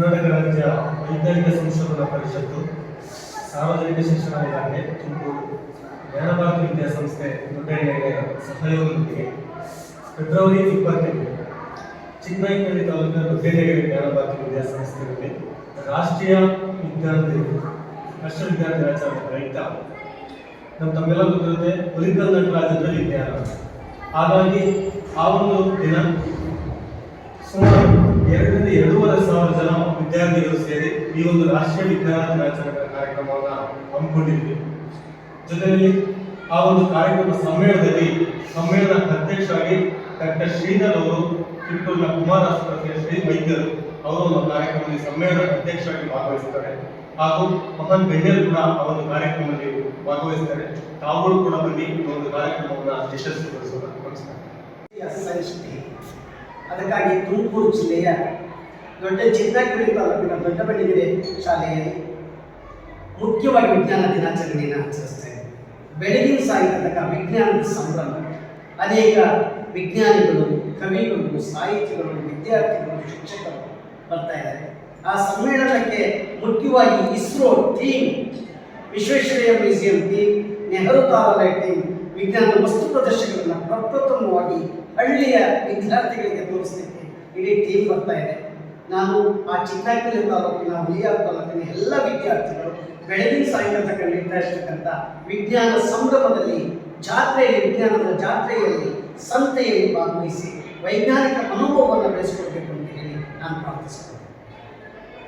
ಕರ್ನಾಟಕ ರಾಜ್ಯ ವೈಜ್ಞಾನಿಕ ಸಂಶೋಧನಾ ಪರಿಷತ್ತು, ಸಾರ್ವಜನಿಕ ಶಿಕ್ಷಣ ಇಲಾಖೆ, ತುಮಕೂರು ಜ್ಞಾನಭಾರತಿ ವಿದ್ಯಾಸಂಸ್ಥೆ ದೊಡ್ಡಹಳ್ಳಿಯ ಸಹಯೋಗದೊಂದಿಗೆ. ಫೆಬ್ರವರಿ ಇಪ್ಪತ್ತೆಂಟು ಚಿನ್ನೈನಲ್ಲಿ ತಾಲೂಕಿನ ದೊಡ್ಡಹಳ್ಳಿ ಜ್ಞಾನಭಾರತಿ ವಿದ್ಯಾಸಂಸ್ಥೆಯಲ್ಲಿ ರಾಷ್ಟ್ರೀಯ ವಿದ್ಯಾರ್ಥಿ ರಾಷ್ಟ್ರೀಯ ವಿದ್ಯಾರ್ಥಿ ದಿನಾಚರಣೆ ಪ್ರಯುಕ್ತ ನಮ್ಮ ತಮ್ಮೆಲ್ಲ ಗೊತ್ತಿರುತ್ತೆ ಬಲಿಕಲ್ ರಾಜ್ಯದಲ್ಲಿ ವಿಜ್ಞಾನ ಹಾಗಾಗಿ ಆ ಒಂದು ದಿನ ಸುಮಾರು ಎರಡರಿಂದ ಎರಡೂವರೆ ಸಾವಿರ ಜನ ವಿದ್ಯಾರ್ಥಿಗಳು ಸೇರಿ ಈ ಒಂದು ರಾಷ್ಟ್ರೀಯ ವಿಜ್ಞಾನ ದಿನಾಚರಣೆ ಕಾರ್ಯಕ್ರಮವನ್ನು ಹಮ್ಮಿಕೊಂಡಿದ್ವಿ. ಜೊತೆಯಲ್ಲಿ ಆ ಒಂದು ಕಾರ್ಯಕ್ರಮ ಸಮ್ಮೇಳನದಲ್ಲಿ ಸಮ್ಮೇಳನ ಅಧ್ಯಕ್ಷರಾಗಿ ಡಾಕ್ಟರ್ ಶ್ರೀಧರ್ ಅವರು, ಕಿತ್ತೂರಿನ ಕುಮಾರ ಆಸ್ಪತ್ರೆಯ ಶ್ರೀ ವೈದ್ಯರು ಅವರು ಒಂದು ಕಾರ್ಯಕ್ರಮದಲ್ಲಿ ಸಮ್ಮೇಳನ ಅಧ್ಯಕ್ಷರಾಗಿ ಭಾಗವಹಿಸ್ತಾರೆ. ಹಾಗೂ ಮಹಾನ್ ಬೆಣ್ಣೆರು ಕೂಡ ಆ ಒಂದು ಕಾರ್ಯಕ್ರಮದಲ್ಲಿ ಭಾಗವಹಿಸ್ತಾರೆ. ತಾವುಗಳು ಕೂಡ ಬನ್ನಿ ಈ ಒಂದು ಕಾರ್ಯಕ್ರಮವನ್ನು ಯಶಸ್ವಿಗೊಳಿಸೋಣ. ನಮಸ್ಕಾರ. ಅದಕ್ಕಾಗಿ ತುಮಕೂರು ಜಿಲ್ಲೆಯ ದೊಡ್ಡ ಚಿನ್ನಗಿರಿ ತಾಲೂಕಿನ ದೊಡ್ಡಬಳ್ಳಿಗೆರೆ ಶಾಲೆಯಲ್ಲಿ ಮುಖ್ಯವಾಗಿ ವಿಜ್ಞಾನ ದಿನಾಚರಣೆಯನ್ನು ಆಚರಿಸ್ತಾ ಬೆಳಗಿನ ಸಾಯಂಕಾಲ ವಿಜ್ಞಾನದ ಸಂಭ್ರಮ, ಅನೇಕ ವಿಜ್ಞಾನಿಗಳು, ಕವಿಗಳು, ಸಾಹಿತಿಗಳು, ವಿದ್ಯಾರ್ಥಿಗಳು, ಶಿಕ್ಷಕರು ಬರ್ತಾ ಇದ್ದಾರೆ. ಆ ಸಮ್ಮೇಳನಕ್ಕೆ ಮುಖ್ಯವಾಗಿ ISRO team, Visvesvaraya museum team, Nehru ತಾರಾಲಯ team, ವಿಜ್ಞಾನ ವಸ್ತು ಪ್ರದರ್ಶನಗಳನ್ನು ಪ್ರಪ್ರಥಮವಾಗಿ ಹಳ್ಳಿಯ ವಿದ್ಯಾರ್ಥಿಗಳಿಗೆ ತೋರಿಸಲಿಕ್ಕೆ ಇಡೀ ಟೀಮ್ ಬರ್ತಾ ಇದೆ. ನಾನು ಆ ಚಿಕ್ಕನಕಲ್ಲಿ ತಾಲೂಕಿನ ಹುಲಿಯಾರ್ ತಾಲೂಕಿನ ಎಲ್ಲ ವಿದ್ಯಾರ್ಥಿಗಳು ಬೆಳಗಿನ ಸಾಯಂಕಾಲ ತಕ್ಕ ನಡೀತಾ ಇರ್ತಕ್ಕಂಥ ವಿಜ್ಞಾನ ಸಂಭ್ರಮದಲ್ಲಿ ಜಾತ್ರೆಯಲ್ಲಿ ವಿಜ್ಞಾನದ ಜಾತ್ರೆಯಲ್ಲಿ ಸಂತೆಯಲ್ಲಿ ಭಾಗವಹಿಸಿ ವೈಜ್ಞಾನಿಕ ಅನುಭವವನ್ನು ಬೆಳೆಸಿಕೊಳ್ಬೇಕು ಅಂತ ಹೇಳಿ ನಾನು ಪ್ರಾರ್ಥಿಸ್ತೇನೆ.